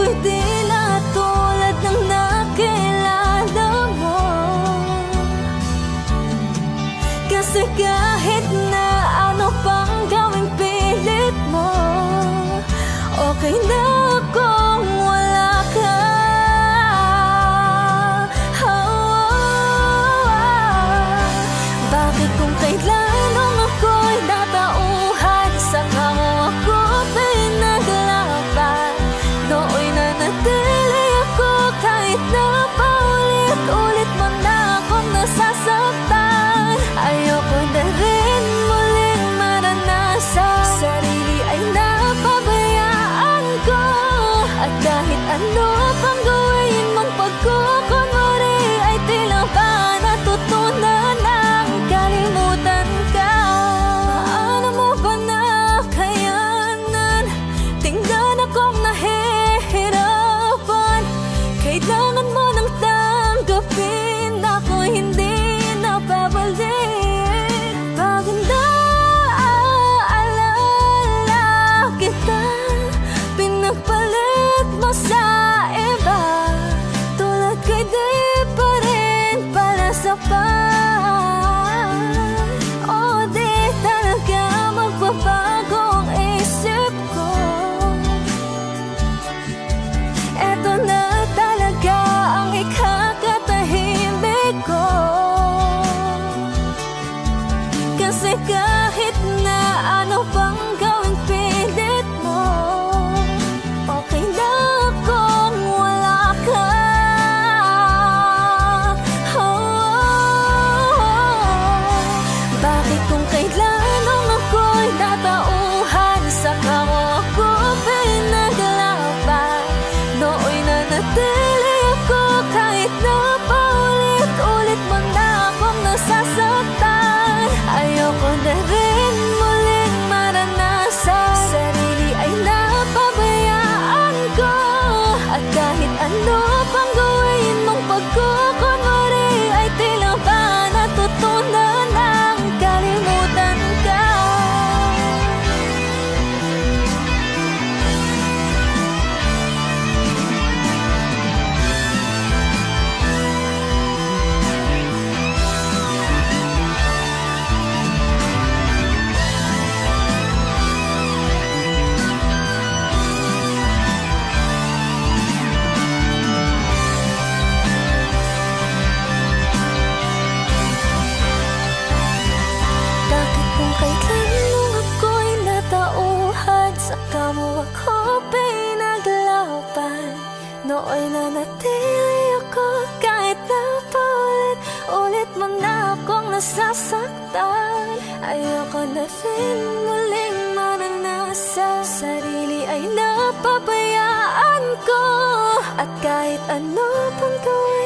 ako'y tila tulad ng nakilala mo. Kasi kahit na ano pang gawing pilit mo Okay na ka pa. O di talaga magbabago ang isip ko. Eto na talaga ang ikakatahimik ko. Kasi ka Nooy nanatili ako kahit na paulit-ulit mo na akong nasasaktan. Ayoko na rin muling mananasa. Sarili ay napabayaan ko. At kahit ano pang gawin